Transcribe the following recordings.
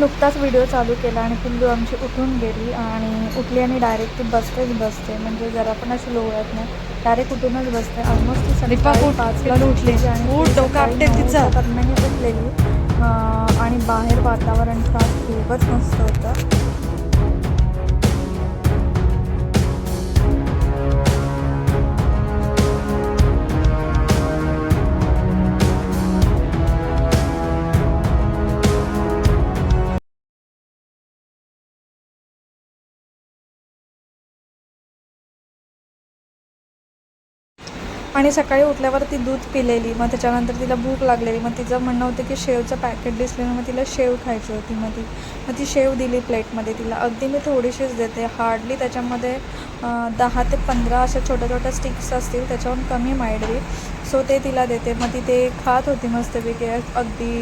नुकताच व्हिडिओ चालू केला आणि पिल्लू आमची उठून गेली आणि उठली आणि डायरेक्ट ती बसतेच बसते. म्हणजे जरा पण अशी लोळत नाही. डायरेक्ट उठूनच बसते. ऑलमोस्ट ती सकाळी उठ. पाचला उठली. आणि उठलेली. आणि बाहेर वातावरण खास खूपच मस्त होतं. आणि सकाळी उठल्यावर ती दूध पिलेली मग त्याच्यानंतर तिला भूक लागलेली. मग तिचं म्हणणं होतं की शेवचं पॅकेट दिसलेलं मग तिला शेव खायची होती मग ती मग ती शेव दिली प्लेटमध्ये तिला. अगदी मी थोडीशीच देते. हार्डली त्याच्यामध्ये दहा ते पंधरा अशा छोट्या छोट्या स्टिक्स असतील त्याच्याहून कमी माइडली सो ते तिला देते. मग ती ते खात होती मस्तपैकी. अगदी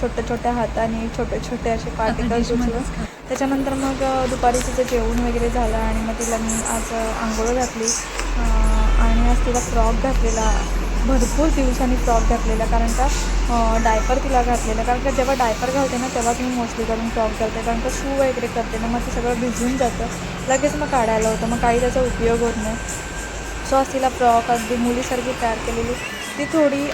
छोट्या छोट्या हाताने छोटे छोटे असे पार्टिकल्स उचलून त्याच्यानंतर मग दुपारी तिचं जेवण वगैरे झालं आणि मग तिला मी आज आंघोळ घातली. आणि आज तिला फ्रॉक घातलेला भरपूर दिवसांनी फ्रॉक घातलेला कारण का डायपर तिला घातलेला. कारण का जेव्हा डायपर घालते ना तेव्हाच मी मोस्टली करून फ्रॉक घालते. कारण का शू वगैरे करते ना मग ते सगळं भिजून जातं. लगेच मग काढायला होतं. मग काही त्याचा उपयोग होत नाही. सो आज तिला फ्रॉक अगदी मुलीसारखी तयार केलेली. ती थोडी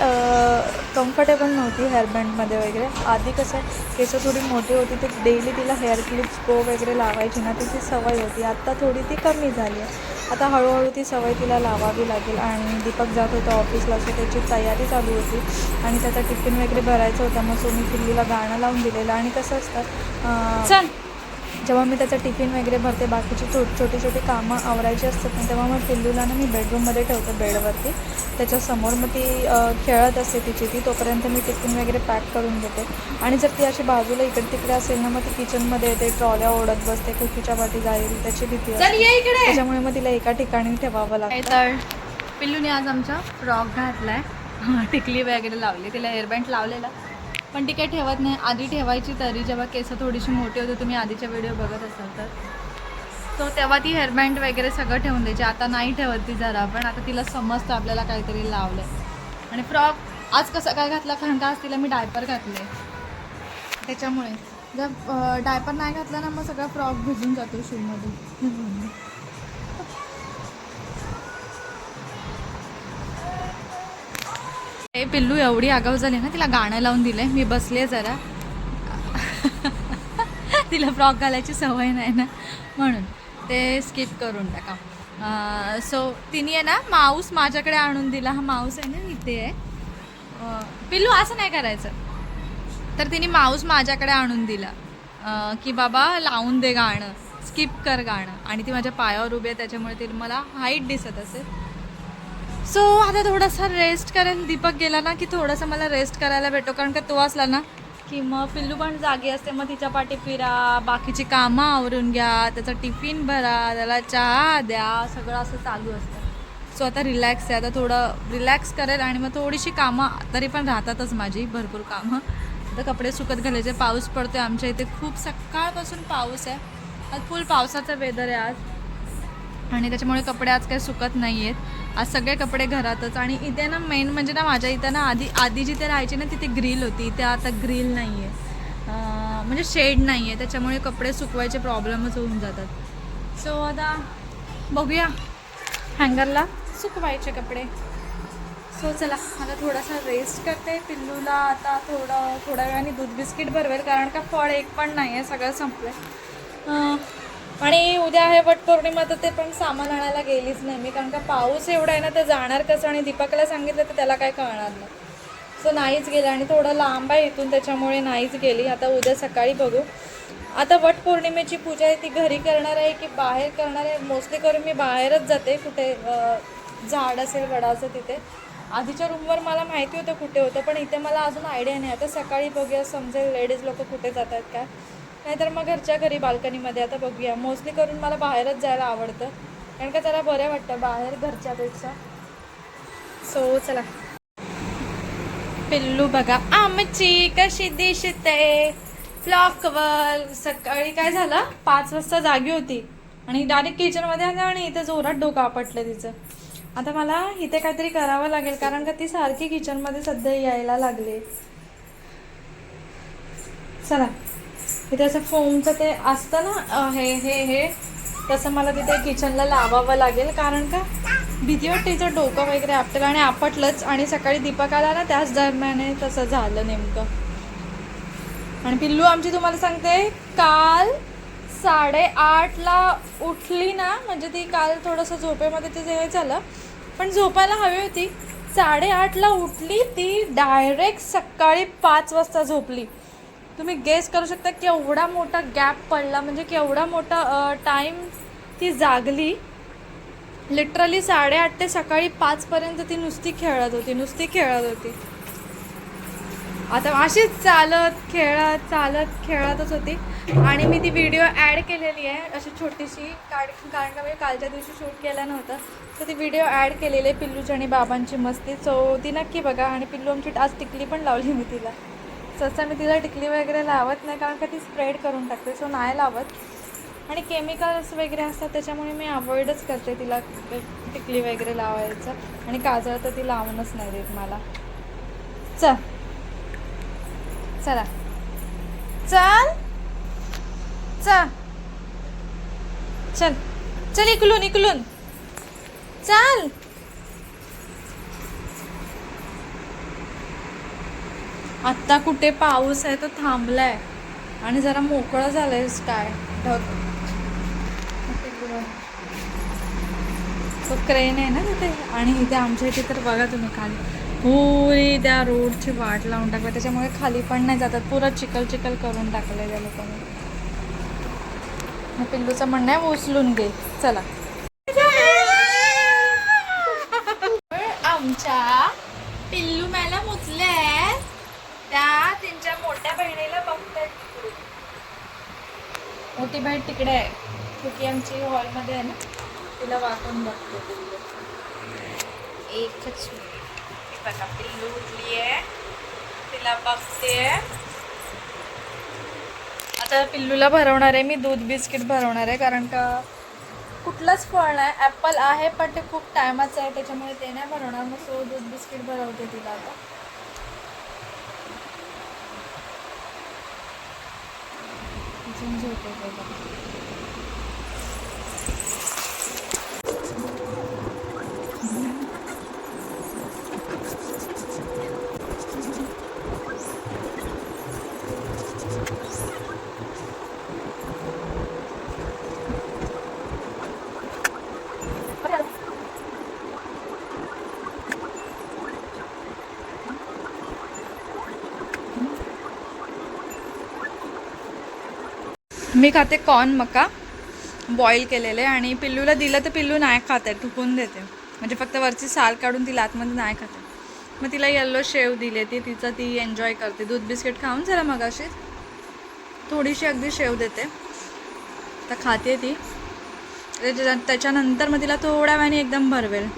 कम्फर्टेबल नव्हती हेअरबँडमध्ये वगैरे. आधी कसं केसं थोडी मोठी होती ते डेली तिला हेअर क्लिप्स गो वगैरे लावायची ना तिची सवय होती. आत्ता थोडी ती कमी झाली आहे. आता हळूहळू ती सवय तिला लावावी लागेल. आणि दीपक जात होता ऑफिसला सो त्याची तयारी चालू होती. आणि त्याचा टिफिन वगैरे भरायचा होता मग सो मी पिल्लूला गाणं लावून दिलेलं. आणि कसं असतं जेव्हा मी त्याचं टिफिन वगैरे भरते बाकीची छो छोटी छोटी कामं आवरायची असतात ना तेव्हा मग पिल्लूला ना मी बेडरूममध्ये ठेवते बेडवरती. त्याच्यासमोर मग ती खेळत असते तिची ती तोपर्यंत मी टिफिन वगैरे पॅक करून देते आणि जर ती अशी बाजूला इकडे तिकडे असेल ना मग ती किचनमध्ये येते ट्रॉल्या ओढत बसते कुकीच्या वाटी जाईल त्याची भीती त्याच्यामुळे मग तिला एका ठिकाणी ठेवावं लागतं. तर पिल्लूने आज आमचा फ्रॉक घातलाय. टिकली वगैरे लावली तिला हेअरबँड लावलेला. पण ती काही ठेवत नाही. आधी ठेवायची तरी जेव्हा केस थोडीशी मोठी होती तुम्ही आधीचे व्हिडिओ बघत असाल तर. तो तेव्हा ती हेअरबँड वगैरे सगळं ठेवून द्यायची. आता नाही ठेवत ती जरा पण आता तिला समजतं आपल्याला काहीतरी लावलंय. आणि फ्रॉक आज कसं काय घातला? कारण का आज तिला मी डायपर घातले. त्याच्यामुळे. जर डायपर नाही घातला ना मग सगळा फ्रॉक भिजून जातो शूमध्ये. पिल्लू एवढी आगाऊ झाली ना तिला गाणं लावून दिलंय. मी बसले जरा. तिला फ्रॉक घालायची सवय नाही ना. म्हणून ते स्किप करून टाका. सो तिने आहे ना माऊस माझ्याकडे आणून दिला. हा माऊस आहे ना इथे आहे. पिल्लू असं नाही करायचं. तर तिने माऊस माझ्याकडे आणून दिला. की बाबा लावून दे गाणं. स्किप कर गाणं. आणि ती माझ्या पायावर उभी आहे त्याच्यामुळे ती मला हाईट दिसत असेल. सो आता थोडासा रेस्ट करेन. दीपक गेला ना की थोडंसं मला रेस्ट करायला भेटतो कारण का तो असला ना की मग पिल्लू पण जागी असते. मग तिच्या पाठी फिरा बाकीची कामं आवरून घ्या त्याचा टिफिन भरा त्याला चहा द्या सगळं असं चालू असतं. सो आता रिलॅक्स आहे. आता थोडं रिलॅक्स करेल आणि मग थोडीशी कामं तरी पण राहतातच माझी भरपूर कामं. आता कपडे सुकत घालायचे. पाऊस पडतोय. आमच्या इथे खूप सकाळपासून पाऊस आहे. आज फुल पावसाचं वेदर आहे आज. आणि त्याच्यामुळे कपडे आज काही सुकत नाही आहेत आज सगळे कपडे घरातच आणि इथे ना मेन म्हणजे ना माझ्या इथं ना आधी आधी जिथे राहायची ना तिथे ग्रिल होती. इथे आता ग्रिल नाही आहे म्हणजे शेड नाही आहे त्याच्यामुळे कपडे सुकवायचे प्रॉब्लेमच होऊन जातात. सो आता बघूया. हँगरला सुकवायचे कपडे. सो चला आता थोडासा रेस्ट करते. पिल्लूला आता थोडं थोड्या वेळाने दूध बिस्किट भरवेल कारण का फळ एक पण नाही आहे सगळं संपलं आहे आणि उद्या आहे वटपौर्णिमा तर ते पण सामान आणायला गेलीच नाही मी कारण का पाऊस एवढा आहे ना तर जाणार कसं? आणि दीपकला सांगितलं तर त्याला काय कळणार नाही. सो नाहीच गेलं. आणि थोडं लांब आहे इथून त्याच्यामुळे नाहीच गेली. आता उद्या सकाळी बघू. आता वटपौर्णिमेची पूजा आहे ती घरी करणार आहे की बाहेर करणार आहे? मोस्टली करून मी बाहेरच जाते कुठे झाड असेल वडाचं तिथे. आधीच्या रूमवर मला माहिती होतं कुठे होतं पण इथे मला अजून आयडिया नाही. आता सकाळी बघूया समजेल लेडीज लोक कुठे जातात काय? नाहीतर मग घरच्या घरी बाल्कनीमध्ये. आता बघूया. मोस्टली करून मला बाहेरच जायला आवडतं. कारण का त्याला बरं वाटतं बाहेर घरच्यापेक्षा. सो चला. पिल्लू बघा. आमची कशी दिसते? फ्लॉकवर सकाळी काय झालं? पाच वाजता जागी होती. आणि डायरेक्ट किचनमध्ये आलं आणि इथे जोरात डोकं आपटलं तिचं. आता मला इथे काहीतरी करावं लागेल कारण का ती सारखी किचनमध्ये सध्या यायला लागली. चला. तिथे असं फोमचं ते असतं ना हे हे हे तसं मला तिथे किचनला लावावं लागेल. कारण का भीती वाटते तिचं डोकं वगैरे आपटलं आणि आपटलंच. आणि सकाळी दीपक आला ना त्याच दरम्यान तसं झालं नेमकं. आणि पिल्लू आमची तुम्हाला सांगते काल साडेआठला उठली ना म्हणजे ती काल थोडंसं झोपेमध्ये तिचं हे झालं. पण झोपायला हवी होती. साडेआठला उठली ती डायरेक्ट सकाळी पाच वाजता झोपली. तुम्ही गेस करू शकता केवढा मोठा गॅप पडला म्हणजे केवढा मोठा टाईम ती जागली. लिटरली साडेआठ ते सकाळी पाचपर्यंत ती नुसती खेळत होती नुसती खेळत होती. आता अशीच चालत खेळत चालत खेळतच होती. आणि मी ती व्हिडिओ ॲड केलेली आहे अशी छोटीशी काड कारण का मी कालच्या दिवशी शूट केलं नव्हतं. तर ती व्हिडिओ ॲड केलेली आहे पिल्लूची आणि बाबांची मस्ती. सो ती नक्की बघा. आणि पिल्लू आमची आज टिकली पण लावली मी तिला. सहसा मी तिला टिकली वगैरे लावत नाही कारण का ती स्प्रेड करून टाकते सो नाही लावत. आणि केमिकल्स वगैरे असतात त्याच्यामुळे मी अवॉइडच करते तिला टिकली वगैरे लावायचं. आणि काजळ तर ती लावूनच नाही देत मला. चल. चला. चल. चल. चल. चल इकलून इकलून चल. आत्ता कुठे पाऊस आहे तो थांबलाय. आणि जरा मोकळं झालं आहे स्काय ढग. तो क्रेन आहे ना तिथे? आणि इथे आमच्या इथे तर बघा तुम्ही खाली. पुरी त्या रोडची वाट लावून टाकली. त्याच्यामुळे खाली पण नाही जातात. पुरं चिकल चिकल करून टाकलं त्या लोकांनी. मग पिल्लूचं म्हणणं आहे उचलून घे. चला. आमच्या पिल्लू मॅला मुचले त्या त्यांच्या मोठ्या बहिणीला बघतायत तिकडे. मोठी बहीण तिकडे आहे. कुकी आमची हॉलमध्ये आहे ना. तिला वाकून बघते एकच बघा पिल्लू उठली आहे. तिला बघते आता पिल्लूला भरवणार आहे. मी दूध बिस्किट भरवणार आहे. कारण का कुठलंच फळ नाही. ॲपल आहे पण ते खूप टायमाचं आहे. त्याच्यामुळे ते नाही भरवणार. मग सो दूध बिस्किट भरवते तिला आता. अजून झोपवते बघा. मी खाते कॉर्न मका बॉईल केलेले आणि पिल्लूला दिलं तर पिल्लू नाही खाते आहे टुकून देते. म्हणजे फक्त वरची साल काढून तिला आतमध्ये नाही खाते. मग तिला येल्लो शेव दिले ती तिचं ती एन्जॉय करते. दूध बिस्किट खाऊन जरा मग अशी थोडीशी अगदी शेव देते. तर खाते ती. त्याच्या त्याच्यानंतर मग तिला थोड्या वेळाने एकदम भरवेल.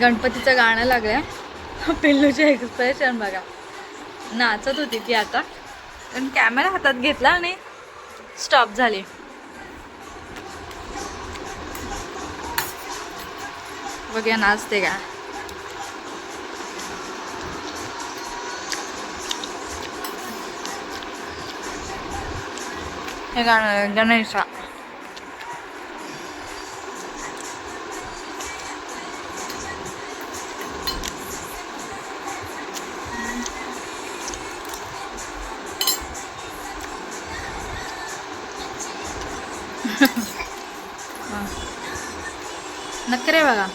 गणपतीचं गाणं लागलं पिल्लूचे एक्सप्रेशन बघा. नाचत होती ती आता. पण कॅमेरा हातात घेतला आणि स्टॉप झाली. बघूया नाचते का? हे गाणं गणेशा. बघा.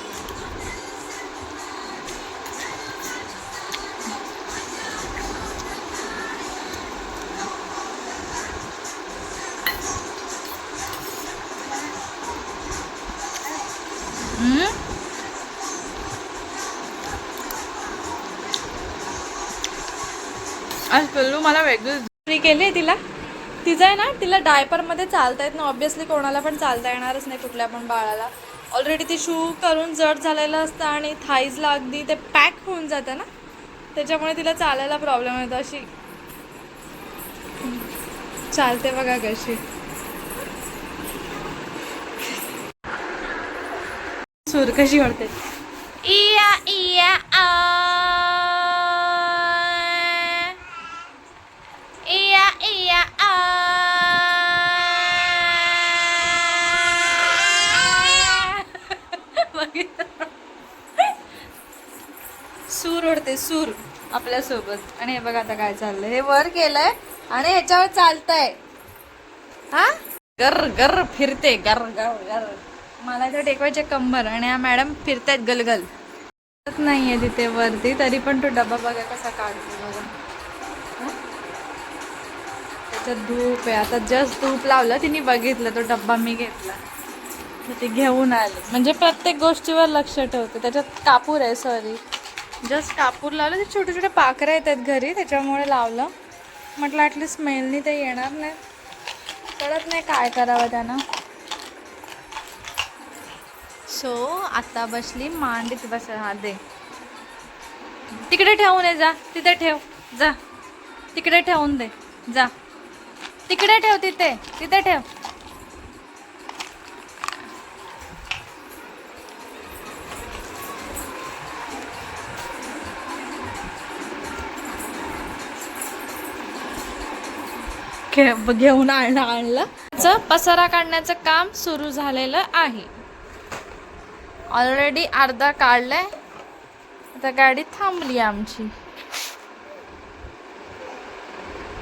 आज पल्लू मला वेगळी केली तिला. तिचं आहे ना तिला डायपरमध्ये चालता येत ना ऑब्विसली कोणाला पण चालता येणारच नाही कुठल्या पण बाळाला. ऑलरेडी ती शू करून जड झालेलं असतं आणि थाईजला अगदी ते पॅक होऊन जातं ना? त्याच्यामुळे तिला चालायला प्रॉब्लेम येतो. अशी चालते बघा कशी. सूर कशी वाटते इया इया आ. करते सूर आपल्यासोबत आणि हे बघा आता काय चाललंय. हे वर केलंय आणि ह्याच्यावर चालतंय. हा? गर गर फिरते गर गर गर. मला इथं टेकवायचे कंबर आणि हा मॅडम फिरतायत गलगल. दिसत नाहीये तिथे वरती तरी पण तो डबा बघा कसा काढतो बघा? त्याच्यात धूप आहे. आता जस्ट धूप लावलं तिने बघितलं तो डब्बा मी घेतला. तर ती घेऊन आली. म्हणजे प्रत्येक गोष्टीवर लक्ष ठेवते. त्याच्यात कापूर आहे सॉरी जस्ट कापूर लावलं ते छोटे छोटे पाखरं येतात घरी त्याच्यामुळे लावलं. म्हटलं ॲटली स्मेलनी ते येणार नाही. कळत नाही काय करावं त्यानं. सो आता बसली मांडीत बस हा दे. तिकडे ठेवून ये जा. तिथे ठेव. जा. तिकडे ठेवून दे. जा. तिकडे ठेव तिथे. तिथे ठेव. घेऊन आणलं आणलं. त्याचं पसारा काढण्याचं काम सुरू झालेलं आहे. ऑलरेडी अर्धा काढलाय. आता गाडी थांबली आमची.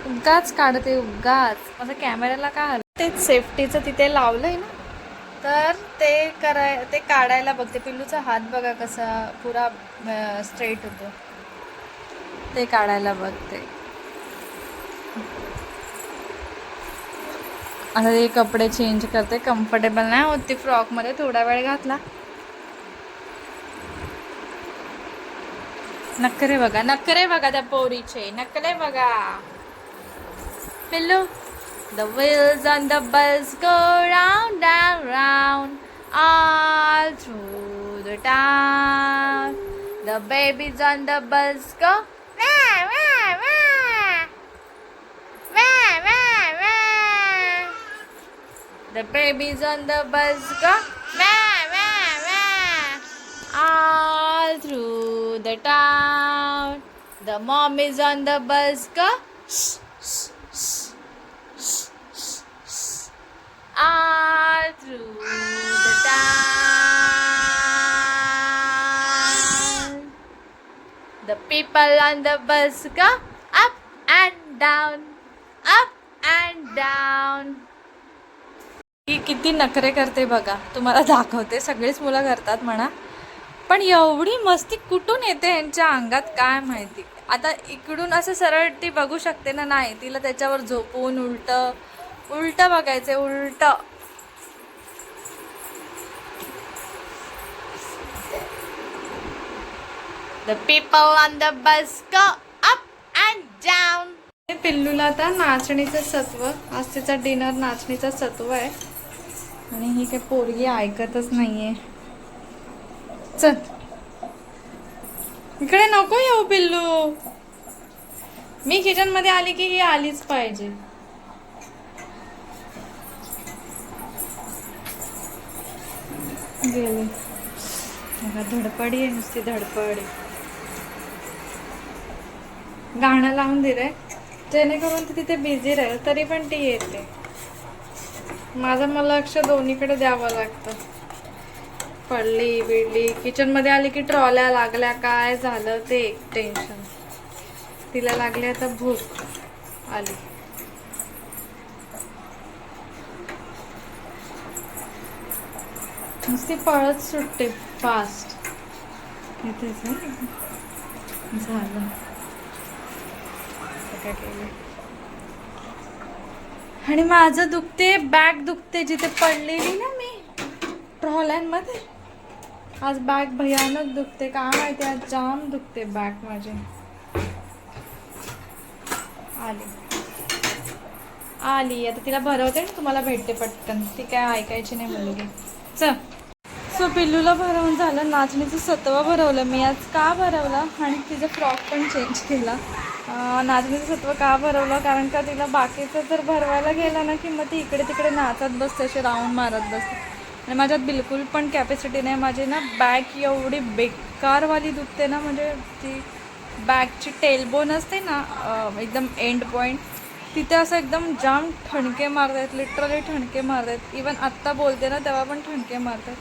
उगाच काढते उगाच. माझं कॅमेऱ्याला काय आलं ते सेफ्टीचं तिथे लावलंय ना. तर ते कराय ते काढायला बघते. पिल्लूचा हात बघा कसा पुरा स्ट्रेट होतो. ते काढायला बघते. आता ते कपडे चेंज करते. कम्फर्टेबल नाही होत ती फ्रॉकमध्ये थोडा वेळ घातला. नखरे बघा. नखरे बघा त्या पोरीचे. नखरे बघा. पिल्लू the wheels on the bus go round and round all through the town the babies on the bus go wah wah wah वा वा The babies on the bus go wah, wah, wah. all through the town. The mom is on the bus go shh, shh, shh. all through the town. The people on the bus go up and down, up and down. ही किती नखरे करते बघा. तुम्हाला दाखवते. सगळीच मुलं करतात म्हणा. पण एवढी मस्ती कुठून येते यांच्या अंगात? काय माहिती? आता इकडून असं सरळ ती बघू शकते ना नाही. तिला त्याच्यावर झोपून उलट उलट बघायचंय उलट. People on the bus go up and down. पिल्लूला आता नाचणीचं सत्व आज तिचा डिनर नाचणीचा सत्व आहे. आणि ही काय पोरगी ऐकतच नाहीये. चल. इकडे नको येऊ पिल्लू. मी किचनमध्ये आली की ही आलीच पाहिजे. गेले. धडपडी आहे नुसती धडपडी गाणं लावून दिलंय जेणेकरून ती तिथे बिझी राहील तरी पण ती येते. माझं मला लक्ष दोन्हीकडे द्यावं लागतं. पडली बिडली. किचनमध्ये आली की ट्रॉल्या लागल्या. काय झालं ते एक टेन्शन तिला लागली आता भूक आली. नुसती पळत सुटते फास्ट झालं. केलं? आणि माझं दुखते बॅग दुखते जिथे पडलेली ना मी ट्रॉल्यांमध्ये. आज बॅग भयानक दुखते. काय माहिती आज जाम दुखते बॅग माझी. आली. आली. आता तिला भरवते ना तुम्हाला भेटते पटकन. ती काय ऐकायची नाही मुलगी. चल. सो पिल्लूला भरवून झालं नाचणीचं सत्व भरवलं. मी आज का भरवलं? आणि तिचा फ्रॉक पण चेंज केला. नाचणीचं सत्व का भरवलं? कारण का तिला बाकीचं जर भरवायला गेलं ना की मग ती इकडे तिकडे नाचत बसते असे राऊंड मारत बसते. आणि माझ्यात बिलकुल पण कॅपॅसिटी नाही. माझी ना बॅक एवढी बेकारवाली दुखते ना म्हणजे ती बॅकची टेलबोन असते ना एकदम एंड पॉईंट तिथे असं एकदम जाम ठणके मारत आहेत लिटरली ठणके मारत आहेत इवन आत्ता बोलते ना तेव्हा पण ठणके मारतात.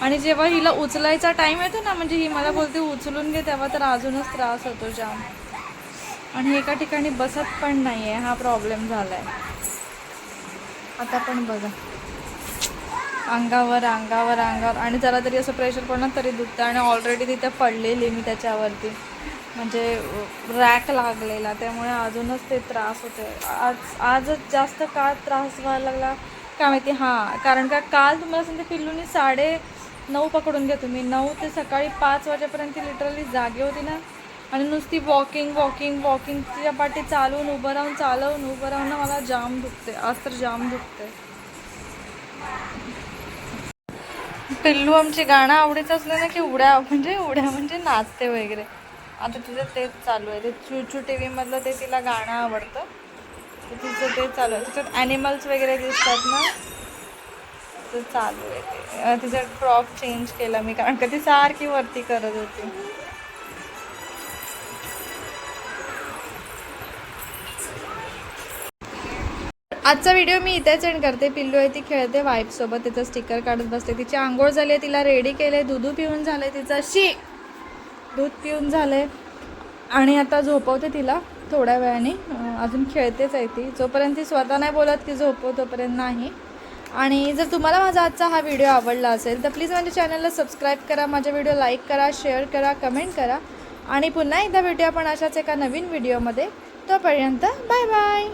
आणि जेव्हा हिला उचलायचा टाईम येतो ना म्हणजे ही मला बोलते उचलून घे तेव्हा तर अजूनच त्रास होतो जाम. आणि एका ठिकाणी बसत पण नाही आहे हा प्रॉब्लेम झाला आहे आता पण बघा. अंगावर अंगावर अंगावर. आणि जरा तरी असं प्रेशर पडणार तरी दुखतं. आणि ऑलरेडी तिथे पडलेली मी त्याच्यावरती. म्हणजे रॅक लागलेला. त्यामुळे अजूनच ते त्रास होते आज आजच जास्त काळ त्रास व्हायला लागला? काय माहिती? हां. कारण का काल तुम्हाला सांगते पिल्लूनी साडे नऊ पकडून घ्या तुम्ही नऊ ते सकाळी पाच वाजेपर्यंत लिटरली जागी होती ना. आणि नुसती वॉकिंग वॉकिंग वॉकिंग तिच्या पाठी चालवून उभं राहून चालवून उभं राहून मला जाम दुखते आज तर जाम दुखते पिल्लू आमची गाणं आवडीचं असलं ना की उड्या म्हणजे उड्या म्हणजे नाचते वगैरे. आता तिचं तेच चालू आहे. ते चूचू टी व्हीमधलं ते तिला गाणं आवडतं. तिचं ते चालू आहे. त्याच्यात ॲनिमल्स वगैरे दिसतात ना. तर चालू आहे ते. तिचा तिचं फ्रॉक चेंज केला मी कारण का ती सारखी वरती करत होती. आजचा व्हिडिओ मी इथेच एंड करते. पिल्लू आहे ती खेळते वाईफसोबत तिचं स्टिकर काढत बसते. तिची आंघोळ झाली आहे तिला रेडी केले दूध पिऊन झालंय तिचं. शी! दूध पिऊन झालंय. आणि आता झोपवते तिला थोड्या वेळाने. अजून खेळतेच आहे ती. जोपर्यंत ती स्वतः नाही बोलत की झोपव तोपर्यंत नाही. आणि जर तुम्हाला माझा आजचा हा व्हिडिओ आवडला असेल तर प्लीज माझ्या चॅनलला सबस्क्राईब करा माझा व्हिडिओ लाईक करा शेअर करा कमेंट करा. आणि पुन्हा एकदा भेटूया आपण अशाच एका नवीन व्हिडिओमध्ये तोपर्यंत बाय बाय